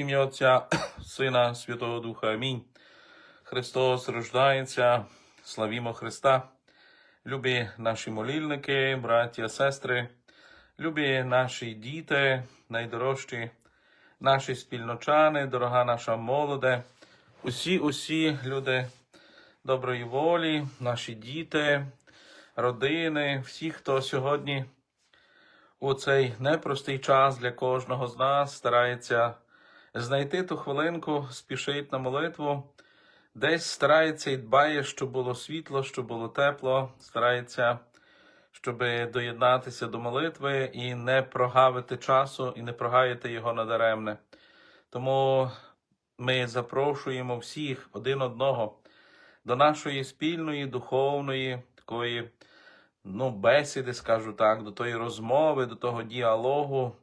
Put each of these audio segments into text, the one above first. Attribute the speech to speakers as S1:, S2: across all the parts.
S1: ім'я Отця, Сина, Святого Духа. Амінь. Христос рождається, славімо Христа. Любі наші молільники, браття, сестри, любі наші діти, найдорожчі, наші спільночани, дорога наша молоде, усі, усі люди доброї волі, наші діти, родини, всі, хто сьогодні у цей непростий час для кожного з нас старається знайти ту хвилинку, спішить на молитву, десь старається і дбає, щоб було світло, щоб було тепло, старається, щоб доєднатися до молитви і не прогавити часу, і не прогаяти його надаремне. Тому ми запрошуємо всіх один одного до нашої спільної духовної такої ну, бесіди, скажу так, до тої розмови, до того діалогу,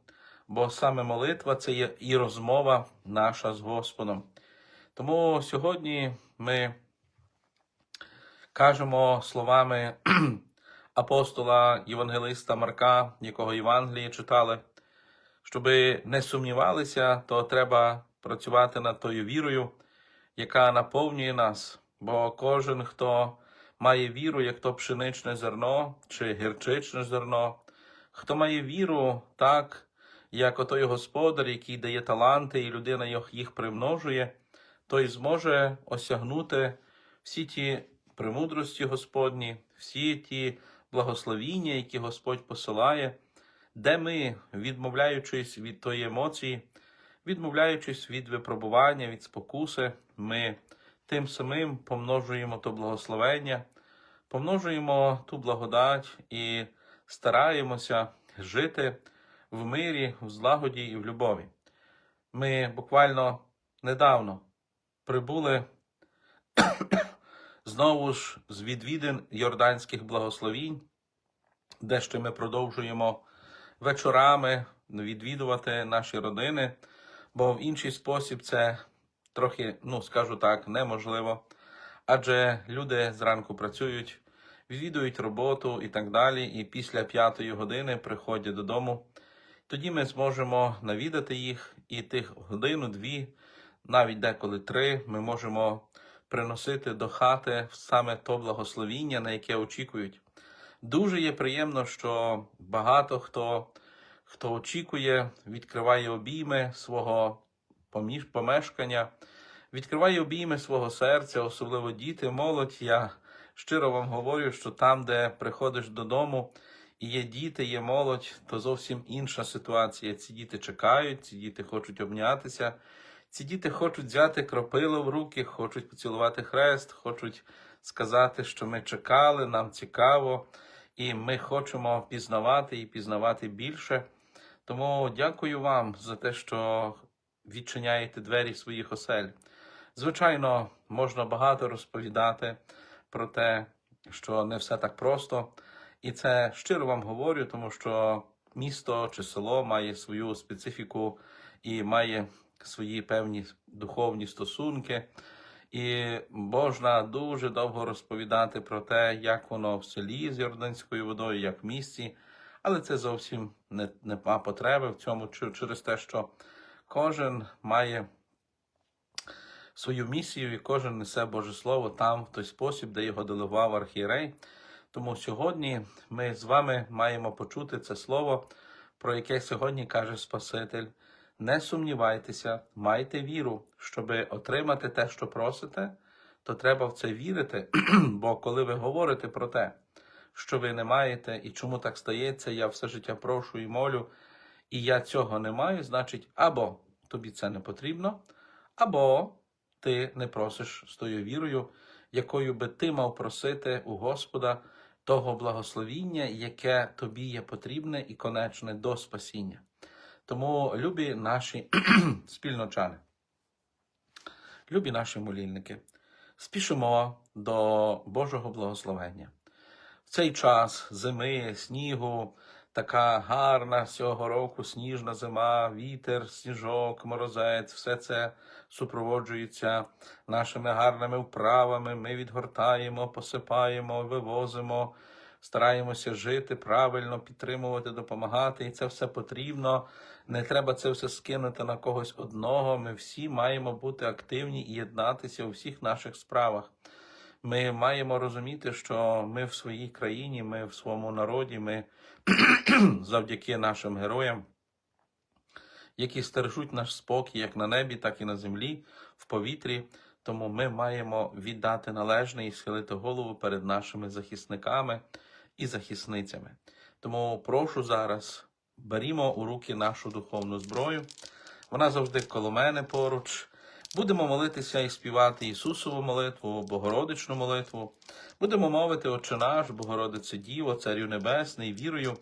S1: бо саме молитва це є і розмова наша з Господом. Тому сьогодні ми кажемо словами апостола Євангелиста Марка, якого Євангелії читали, щоби не сумнівалися, то треба працювати над тою вірою, яка наповнює нас. Бо кожен, хто має віру, як то пшеничне зерно чи гірчичне зерно, хто має віру так, як отой господар, який дає таланти, і людина їх- примножує, той зможе осягнути всі ті премудрості Господні, всі ті благословіння, які Господь посилає, де ми, відмовляючись від тої емоції, відмовляючись від випробування, від спокуси, ми тим самим помножуємо то благословення, помножуємо ту благодать і стараємося жити в мирі, в злагоді і в любові. Ми буквально недавно прибули знову ж з відвідин Йорданських благословінь, де ще ми продовжуємо вечорами відвідувати наші родини, бо в інший спосіб це трохи, ну скажу так, неможливо. Адже люди зранку працюють, відвідують роботу і так далі, і після п'ятої години приходять додому. Тоді ми зможемо навідати їх, і тих годину-дві, навіть деколи три, ми можемо приносити до хати саме то благословіння, на яке очікують. Дуже є приємно, що багато хто, хто очікує, відкриває обійми свого помешкання, відкриває обійми свого серця, особливо діти, молодь. Я щиро вам говорю, що там, де приходиш додому, і є діти, є молодь, то зовсім інша ситуація. Ці діти чекають, ці діти хочуть обнятися, ці діти хочуть взяти кропило в руки, хочуть поцілувати хрест, хочуть сказати, що ми чекали, нам цікаво, і ми хочемо пізнавати і пізнавати більше. Тому дякую вам за те, що відчиняєте двері своїх осель. Звичайно, можна багато розповідати про те, що не все так просто. І це щиро вам говорю, тому що місто чи село має свою специфіку і має свої певні духовні стосунки. І можна дуже довго розповідати про те, як воно в селі з Йорданською водою, як в місті, але це зовсім не, нема потреби в цьому через те, що кожен має свою місію, і кожен несе Боже Слово там, в той спосіб, де його делегував архієрей. Тому сьогодні ми з вами маємо почути це слово, про яке сьогодні каже Спаситель. Не сумнівайтеся, майте віру, щоб отримати те, що просите, то треба в це вірити. Бо коли ви говорите про те, що ви не маєте, і чому так стається, я все життя прошу і молю, і я цього не маю, значить, або тобі це не потрібно, або ти не просиш з тою вірою, якою би ти мав просити у Господа того благословіння, яке тобі є потрібне і конечне до спасіння. Тому, любі наші спільночани, любі наші молільники, спішимо до Божого благословення. В цей час зими, снігу, така гарна цього року сніжна зима, вітер, сніжок, морозець, все це супроводжується нашими гарними вправами. Ми відгортаємо, посипаємо, вивозимо, стараємося жити правильно, підтримувати, допомагати, і це все потрібно. Не треба це все скинути на когось одного. Ми всі маємо бути активні і єднатися у всіх наших справах. Ми маємо розуміти, що ми в своїй країні, ми в своєму народі, ми завдяки нашим героям, які стережуть наш спокій як на небі, так і на землі, в повітрі. Тому ми маємо віддати належне і схилити голову перед нашими захисниками і захисницями. Тому прошу зараз, берімо у руки нашу духовну зброю. Вона завжди коло мене поруч. Будемо молитися і співати Ісусову молитву, Богородичну молитву. Будемо мовити Отче наш, Богородице Діво, Царю Небесний, вірою.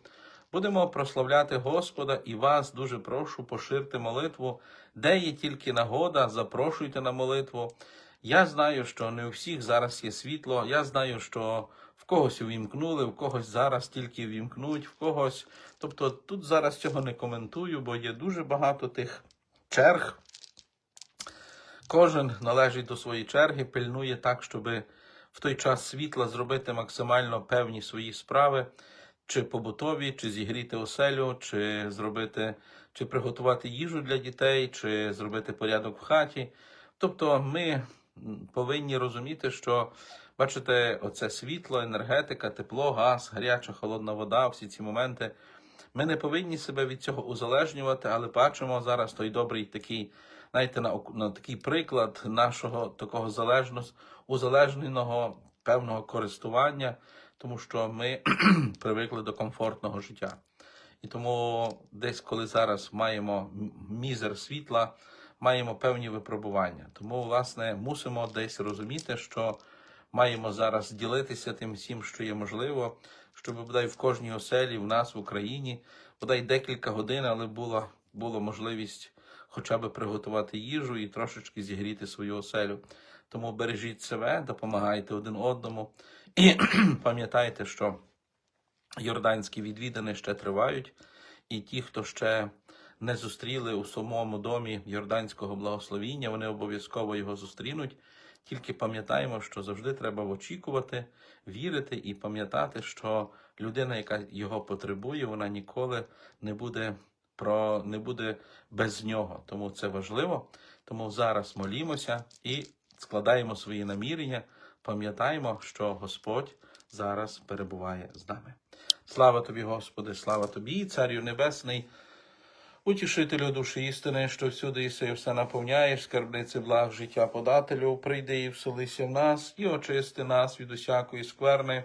S1: Будемо прославляти Господа і вас дуже прошу поширте молитву, де є тільки нагода, запрошуйте на молитву. Я знаю, що не у всіх зараз є світло. Я знаю, що в когось увімкнули, в когось зараз тільки вімкнуть, в когось. Тобто тут зараз цього не коментую, бо є дуже багато тих черг. Кожен належить до своєї черги, пильнує так, щоб в той час світла зробити максимально певні свої справи, чи побутові, чи зігріти оселю, чи зробити, чи приготувати їжу для дітей, чи зробити порядок в хаті. Тобто ми повинні розуміти, що бачите, оце світло, енергетика, тепло, газ, гаряча, холодна вода, всі ці моменти. Ми не повинні себе від цього узалежнювати, але бачимо зараз той добрий такий, знаєте, на, на такий приклад нашого такого залежност, узалежненого певного користування, тому що ми привикли до комфортного життя. І тому десь, коли зараз маємо мізер світла, маємо певні випробування. Тому, власне, мусимо десь розуміти, що маємо зараз ділитися тим всім, що є можливо, щоб бодай в кожній оселі, в нас в Україні, бодай декілька годин, але була, була можливість хоча б приготувати їжу і трошечки зігріти свою оселю. Тому бережіть себе, допомагайте один одному і пам'ятайте, що йорданські відвідини ще тривають, і ті, хто ще не зустріли у самому домі йорданського благословіння, вони обов'язково його зустрінуть. Тільки пам'ятаємо, що завжди треба очікувати, вірити і пам'ятати, що людина, яка його потребує, вона ніколи не буде про не буде без нього. Тому це важливо. Тому зараз молімося і складаємо свої намірення. Пам'ятаємо, що Господь зараз перебуває з нами. Слава тобі, Господи, слава тобі, Царю Небесний, утішителю душі істини, що всюди іси і все наповняєш, скарбниці благ життя подателю, прийди і вселися в нас, і очисти нас від усякої скверни,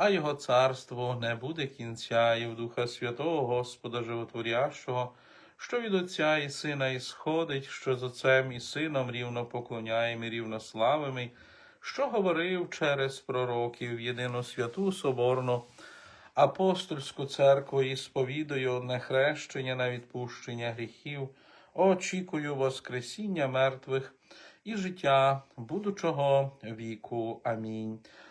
S1: а його царство не буде кінця, і в Духа Святого Господа Животворящого, що від Отця і Сина ісходить, що з Отцем і Сином рівно поклоняємо і рівно славимо, що говорив через пророків єдину святу Соборну, апостольську церкву і сповідую одне хрещення на відпущення гріхів, очікую Воскресіння мертвих і життя будучого віку. Амінь.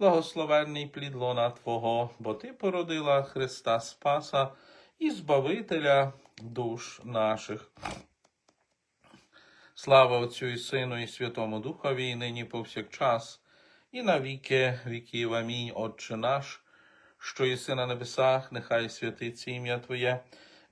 S1: благословенний плід лона Твого, бо Ти породила Христа Спаса і Збавителя душ наших. Слава Отцю і Сину, і Святому Духові, і нині повсякчас, і на віки віків. Амінь. Отче наш, що єси на небесах, нехай святиться ім'я Твоє,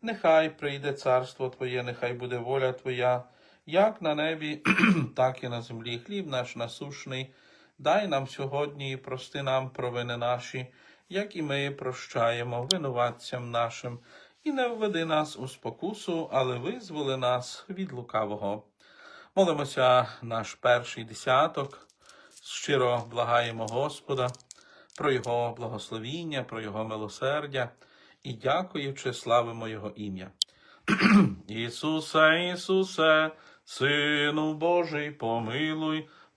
S1: нехай прийде царство Твоє, нехай буде воля Твоя, як на небі, так і на землі. Хліб наш насушний, дай нам сьогодні і прости нам провини наші, як і ми прощаємо винуватцям нашим, і не введи нас у спокусу, але визволи нас від лукавого. Молимося наш перший десяток, щиро благаємо Господа про Його благословіння, про Його милосердя і дякуючи, славимо Його ім'я. Ісусе, Ісусе, Сину Божий, помилуй,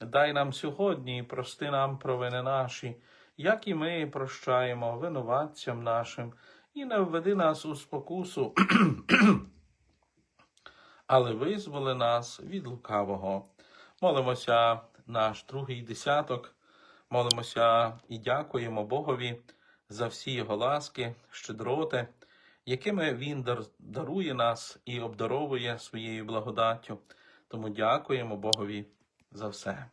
S1: Дай нам сьогодні і прости нам провини наші, як і ми прощаємо винуватцям нашим, і не введи нас у спокусу, але визволи нас від лукавого. Молимося наш другий десяток, молимося і дякуємо Богові за всі його ласки, щедроти, якими Він дарує нас і обдаровує своєю благодаттю. Тому дякуємо Богові за все.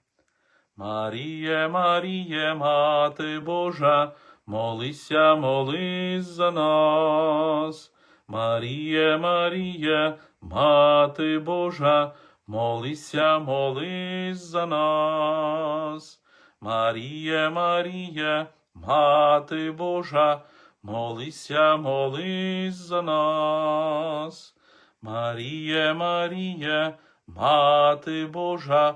S1: Маріє, Маріє, Мати Божа, молися, молись за нас. Маріє, Маріє, Мати Божа, молися, молись за нас. Маріє, Маріє, Мати Божа, молися, молись за нас. Маріє, Маріє, Мати Божа,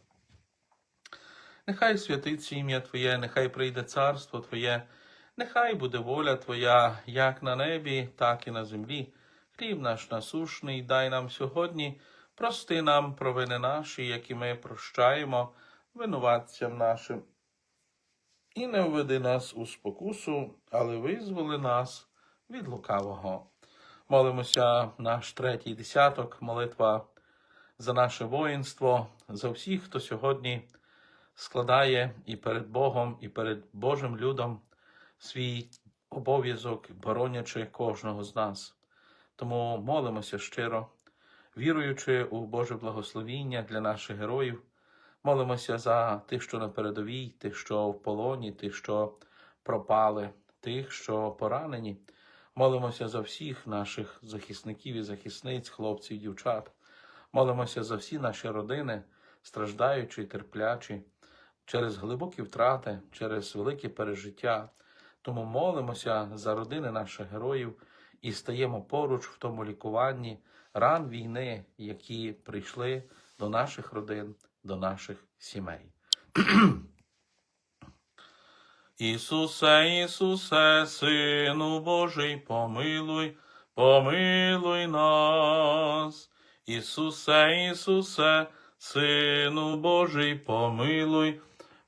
S1: Нехай святиться ім'я Твоє, нехай прийде царство Твоє, нехай буде воля Твоя, як на небі, так і на землі. Хліб наш насушний, дай нам сьогодні, прости нам провини наші, які ми прощаємо винуватцям нашим. І не введи нас у спокусу, але визволи нас від лукавого. Молимося наш третій десяток, молитва за наше воїнство, за всіх, хто сьогодні складає і перед Богом, і перед Божим людом свій обов'язок, боронячи кожного з нас. Тому молимося щиро, віруючи у Боже благословіння для наших героїв, молимося за тих, що на передовій, тих, що в полоні, тих, що пропали, тих, що поранені. Молимося за всіх наших захисників і захисниць, хлопців, дівчат. Молимося за всі наші родини, страждаючі, терплячі, через глибокі втрати, через великі пережиття. Тому молимося за родини наших героїв і стаємо поруч в тому лікуванні ран війни, які прийшли до наших родин, до наших сімей. Ісусе, Ісусе, Сину Божий, помилуй, помилуй нас. Ісусе, Ісусе, Сину Божий, помилуй,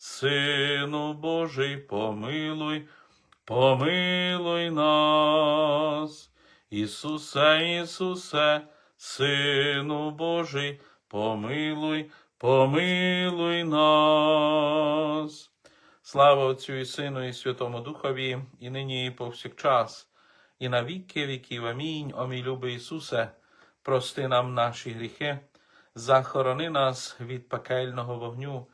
S1: Сину Божий, помилуй, помилуй нас. Ісусе, Ісусе, Сину Божий, помилуй, помилуй нас. Слава Отцю і Сину, і Святому Духові, і нині, і повсякчас, і на віки віків. Амінь. О мій любий Ісусе, прости нам наші гріхи, захорони нас від пекельного вогню,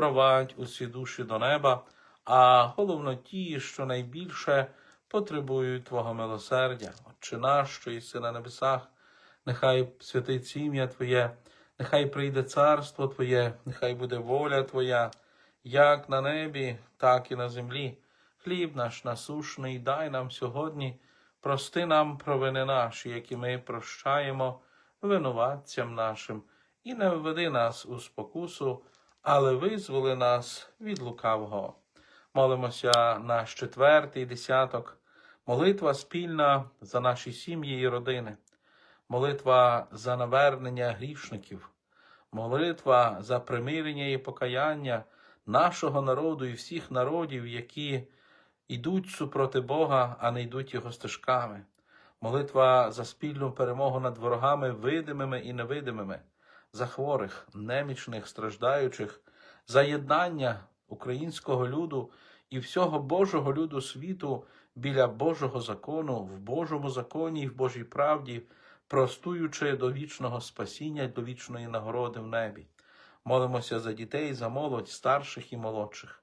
S1: провадь усі душі до неба, а головно ті, що найбільше потребують Твого милосердя. Отче наш, що єси на небесах, нехай святиться ім'я Твоє, нехай прийде царство Твоє, нехай буде воля Твоя, як на небі, так і на землі. Хліб наш насушний, дай нам сьогодні, прости нам провини наші, які ми прощаємо винуватцям нашим, і не введи нас у спокусу, але визволи нас від лукавого. Молимося наш четвертий десяток, молитва спільна за наші сім'ї і родини, молитва за навернення грішників, молитва за примирення і покаяння нашого народу і всіх народів, які йдуть супроти Бога, а не йдуть його стежками. Молитва за спільну перемогу над ворогами видимими і невидимими, за хворих, немічних, страждаючих, за єднання українського люду і всього Божого люду світу біля Божого закону, в Божому законі і в Божій правді, простуючи до вічного спасіння, до вічної нагороди в небі. Молимося за дітей, за молодь, старших і молодших.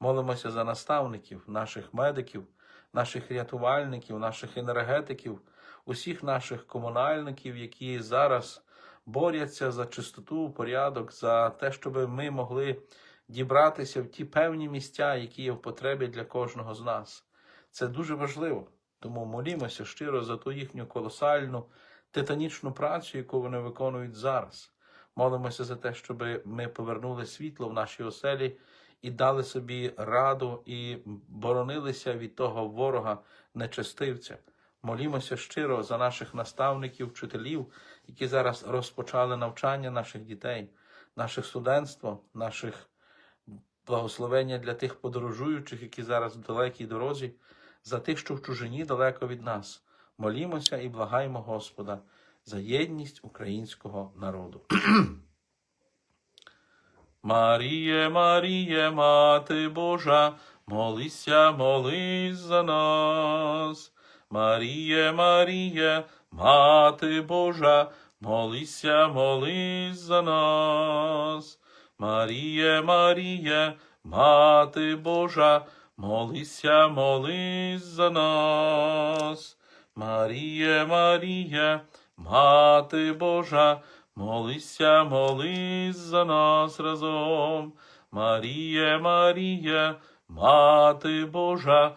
S1: Молимося за наставників, наших медиків, наших рятувальників, наших енергетиків, усіх наших комунальників, які зараз борються за чистоту, порядок, за те, щоб ми могли дібратися в ті певні місця, які є в потребі для кожного з нас. Це дуже важливо. Тому молімося щиро за ту їхню колосальну титанічну працю, яку вони виконують зараз. Молимося за те, щоб ми повернули світло в наші оселі і дали собі раду і боронилися від того ворога нечестивця. Молімося щиро за наших наставників, вчителів, які зараз розпочали навчання наших дітей, наших студентство, наших благословення для тих подорожуючих, які зараз в далекій дорозі, за тих, що в чужині далеко від нас. Молімося і благаємо Господа за єдність українського народу. Маріє, Маріє, Мати Божа, молися, молись за нас. Маріє, Маріє, Мати Божа, молися, молись за нас. Маріє, Маріє, Мати Божа, молися, молись за нас. Маріє, Маріє, Мати Божа, молися, молись за нас разом. Маріє, Маріє, Мати Божа,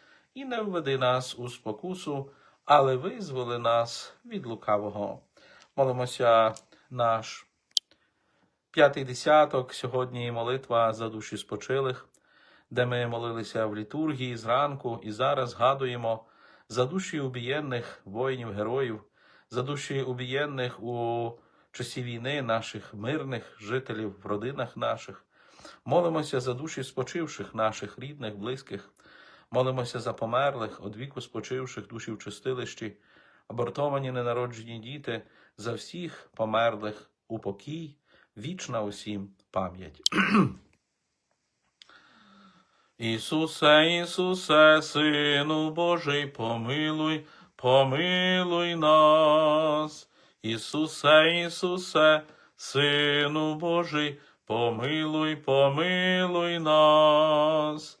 S1: і не введи нас у спокусу, але визволи нас від лукавого. Молимося наш п'ятий десяток, сьогодні молитва за душі спочилих, де ми молилися в літургії зранку і зараз згадуємо за душі убієнних воїнів-героїв, за душі убієнних у часі війни наших мирних жителів в родинах наших. Молимося за душі спочивших наших рідних, близьких, молимося за померлих, од віку спочивших душі в чистилищі, абортовані ненароджені діти, за всіх померлих у покій, вічна усім пам'ять. Ісусе, Ісусе, Сину Божий, помилуй, помилуй нас. Ісусе, Ісусе, Сину Божий, помилуй, помилуй нас.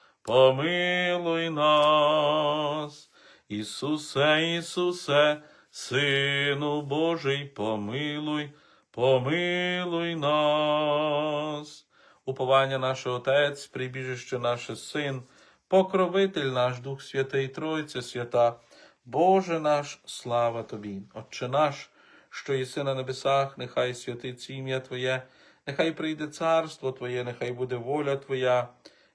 S1: помилуй нас. Ісусе, Ісусе, Сину Божий, помилуй, помилуй нас. Уповання наше Отець, прибіжище наше Син, покровитель наш Дух Святий, Тройця Свята, Боже наш, слава Тобі, Отче наш, що єси на небесах, нехай святиться ім'я Твоє, нехай прийде царство Твоє, нехай буде воля Твоя,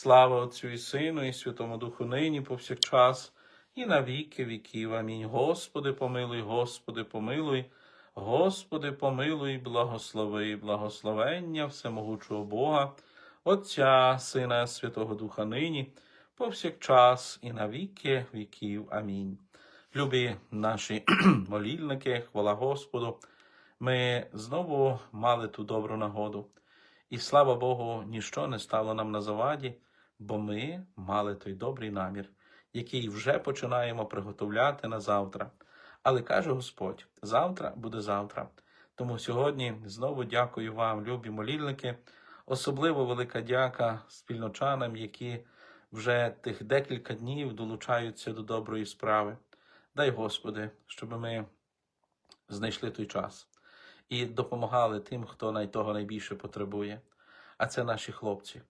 S1: Слава Отцю і Сину, і Святому Духу нині повсякчас, і на віки віків. Амінь. Господи, помилуй, Господи, помилуй, Господи, помилуй, благослови, благословення всемогучого Бога, Отця, Сина, Святого Духа нині, повсякчас і на віки віків. Амінь. Любі наші молільники, хвала Господу, ми знову мали ту добру нагоду. І слава Богу, ніщо не стало нам на заваді, бо ми мали той добрий намір, який вже починаємо приготовляти на завтра. Але каже Господь: завтра буде завтра. Тому сьогодні знову дякую вам, любі молільники, особливо велика дяка спільночанам, які вже тих декілька днів долучаються до доброї справи. Дай Господи, щоб ми знайшли той час і допомагали тим, хто того найбільше потребує. А це наші хлопці.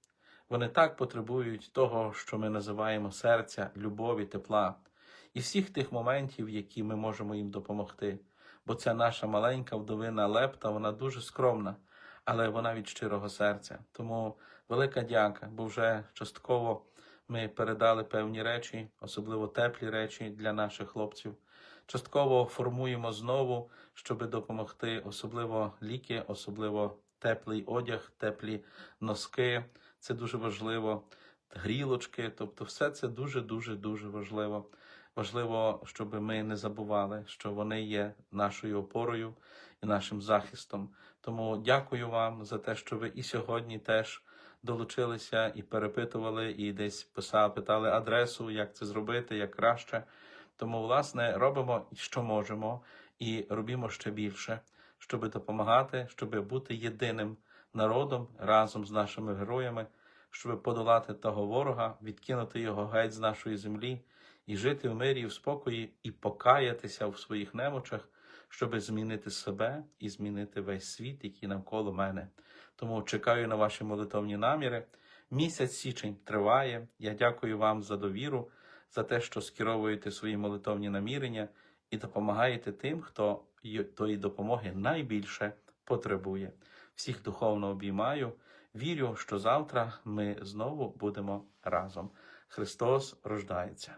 S1: Вони так потребують того, що ми називаємо серця, любові, тепла і всіх тих моментів, які ми можемо їм допомогти. Бо ця наша маленька вдовина Лепта, вона дуже скромна, але вона від щирого серця. Тому велика дяка, бо вже частково ми передали певні речі, особливо теплі речі для наших хлопців. Частково формуємо знову, щоб допомогти, особливо ліки, особливо теплий одяг, теплі носки. Це дуже важливо. Грілочки, тобто, все це дуже, дуже, важливо. Важливо, щоб ми не забували, що вони є нашою опорою і нашим захистом. Тому дякую вам за те, що ви і сьогодні теж долучилися і перепитували, і десь писали, питали адресу, як це зробити, як краще. Тому, власне, робимо, що можемо, і робимо ще більше, щоб допомагати, щоб бути єдиним народом разом з нашими героями, щоб подолати того ворога, відкинути його геть з нашої землі і жити в мирі в спокої, і покаятися в своїх немочах, щоб змінити себе і змінити весь світ, який навколо мене. Тому чекаю на ваші молитовні наміри. Місяць січень триває. Я дякую вам за довіру, за те, що скеровуєте свої молитовні намірення і допомагаєте тим, хто тої допомоги найбільше потребує. Всіх духовно обіймаю. Вірю, що завтра ми знову будемо разом. Христос рождається.